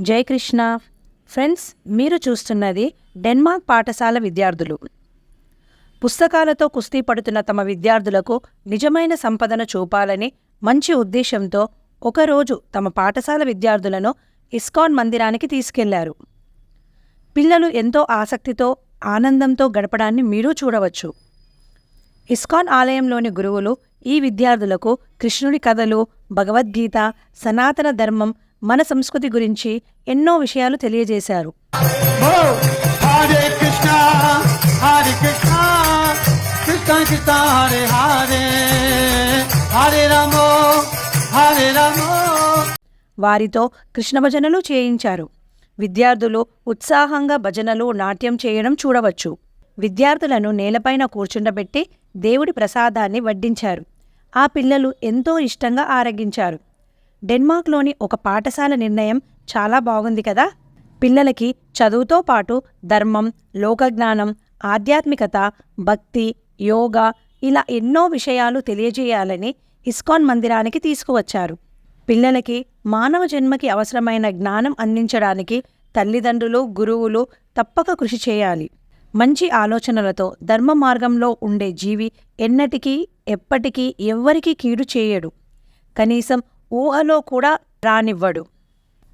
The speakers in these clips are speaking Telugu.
జై కృష్ణ ఫ్రెండ్స్ మీరు చూస్తున్నది డెన్మార్క్ పాఠశాల విద్యార్థులు. పుస్తకాలతో కుస్తీ పడుతున్న తమ విద్యార్థులకు నిజమైన సంపదను చూపాలని మంచి ఉద్దేశంతో ఒకరోజు తమ పాఠశాల విద్యార్థులను ఇస్కాన్ మందిరానికి తీసుకెళ్ళారు. పిల్లలు ఎంతో ఆసక్తితో ఆనందంతో గడపడాన్ని మీరు చూడవచ్చు. ఇస్కాన్ ఆలయంలోని గురువులు ఈ విద్యార్థులకు కృష్ణుడి కథలు భగవద్గీత సనాతన ధర్మం మన సంస్కృతి గురించి ఎన్నో విషయాలు తెలియజేశారు. వారితో కృష్ణ భజనలు చేయించారు. విద్యార్థులు ఉత్సాహంగా భజనలు నాట్యం చేయడం చూడవచ్చు. విద్యార్థులను నేలపైన కూర్చుండబెట్టి దేవుడి ప్రసాదాన్ని వడ్డించారు. ఆ పిల్లలు ఎంతో ఇష్టంగా ఆరగించారు. డెన్మార్క్లోని ఒక పాఠశాల నిర్ణయం చాలా బాగుంది కదా? పిల్లలకి చదువుతో పాటు ధర్మం లోకజ్ఞానం ఆధ్యాత్మికత భక్తి యోగా ఇలా ఎన్నో విషయాలు తెలియజేయాలని ఇస్కాన్ మందిరానికి తీసుకువచ్చారు. పిల్లలకి మానవ జన్మకి అవసరమైన జ్ఞానం అందించడానికి తల్లిదండ్రులు గురువులు తప్పక కృషి చేయాలి. మంచి ఆలోచనలతో ధర్మ మార్గంలో ఉండే జీవి ఎన్నటికీ ఎప్పటికీ ఎవ్వరికీ కీడు చేయడు. కనీసం ఊహలో కూడా రానివ్వడు.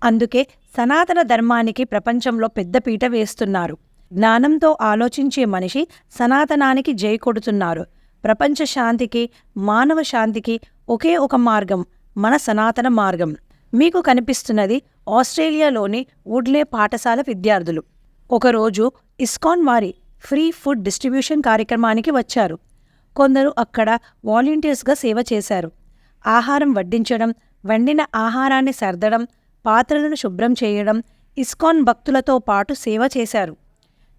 అందుకే సనాతన ధర్మానికి ప్రపంచంలో పెద్దపీట వేస్తున్నారు. జ్ఞానంతో ఆలోచించే మనిషి సనాతనానికి జై కొడుతున్నారు. ప్రపంచ శాంతికి మానవ శాంతికి ఒకే ఒక మార్గం మన సనాతన మార్గం. మీకు కనిపిస్తున్నది ఆస్ట్రేలియాలోని వుడ్లే పాఠశాల విద్యార్థులు. ఒకరోజు ఇస్కాన్ వారి ఫ్రీ ఫుడ్ డిస్ట్రిబ్యూషన్ కార్యక్రమానికి వచ్చారు. కొందరు అక్కడ వాలంటీర్స్గా సేవ చేశారు. ఆహారం వడ్డించడం వండిన ఆహారాన్ని సర్దడం పాత్రలను శుభ్రం చేయడం ఇస్కాన్ భక్తులతో పాటు సేవ చేశారు.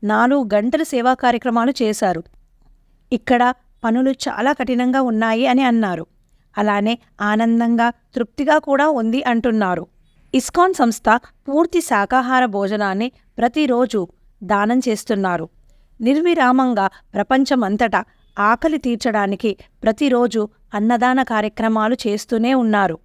నాలుగు గంటల సేవా కార్యక్రమాలు చేశారు. ఇక్కడ పనులు చాలా కఠినంగా ఉన్నాయి అని అన్నారు. అలానే ఆనందంగా తృప్తిగా కూడా ఉంది అంటున్నారు. ఇస్కాన్ సంస్థ పూర్తి శాకాహార భోజనాన్ని ప్రతిరోజు దానం చేస్తున్నారు. నిర్విరామంగా ప్రపంచమంతటా ఆకలి తీర్చడానికి ప్రతిరోజు అన్నదాన కార్యక్రమాలు చేస్తూనే ఉన్నారు.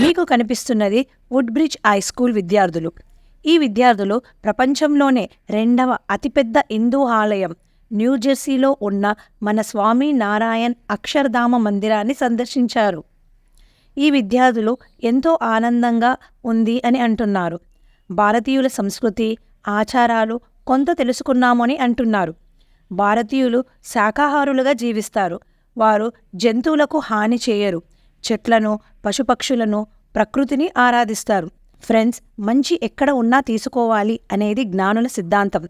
మీకు కనిపిస్తున్నది వుడ్ బ్రిడ్జ్ హై స్కూల్ విద్యార్థులు. ఈ విద్యార్థులు ప్రపంచంలోనే రెండవ అతిపెద్ద హిందూ ఆలయం. న్యూజెర్సీలో ఉన్న మన స్వామి నారాయణ్ అక్షరధామ మందిరాన్ని సందర్శించారు. ఈ విద్యార్థులు ఎంతో ఆనందంగా ఉంది అని అంటున్నారు. భారతీయుల సంస్కృతి ఆచారాలు కొంత తెలుసుకున్నామని అంటున్నారు. భారతీయులు శాకాహారులుగా జీవిస్తారు. వారు జంతువులకు హాని చేయరు. చెట్లను పశుపక్షులను ప్రకృతిని ఆరాధిస్తారు. ఫ్రెండ్స్ మంచి ఎక్కడ ఉన్నా తీసుకోవాలి అనేది జ్ఞానుల సిద్ధాంతం.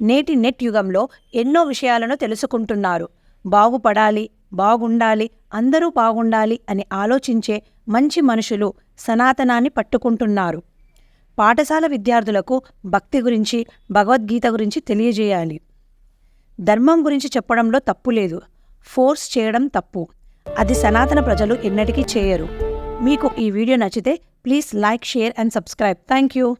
నేటి నెట్ యుగంలో ఎన్నో విషయాలను తెలుసుకుంటున్నారు. బాగుపడాలి బాగుండాలి అందరూ బాగుండాలి అని ఆలోచించే మంచి మనుషులు సనాతనాన్ని పట్టుకుంటున్నారు. పాఠశాల విద్యార్థులకు భక్తి గురించి భగవద్గీత గురించి తెలియజేయాలి. ధర్మం గురించి చెప్పడంలో తప్పు లేదు. ఫోర్స్ చేయడం తప్పు. అది సనాతన ప్రజలు ఎన్నటికీ చేయరు. మీకు ఈ వీడియో నచ్చితే please like share and subscribe. Thank you.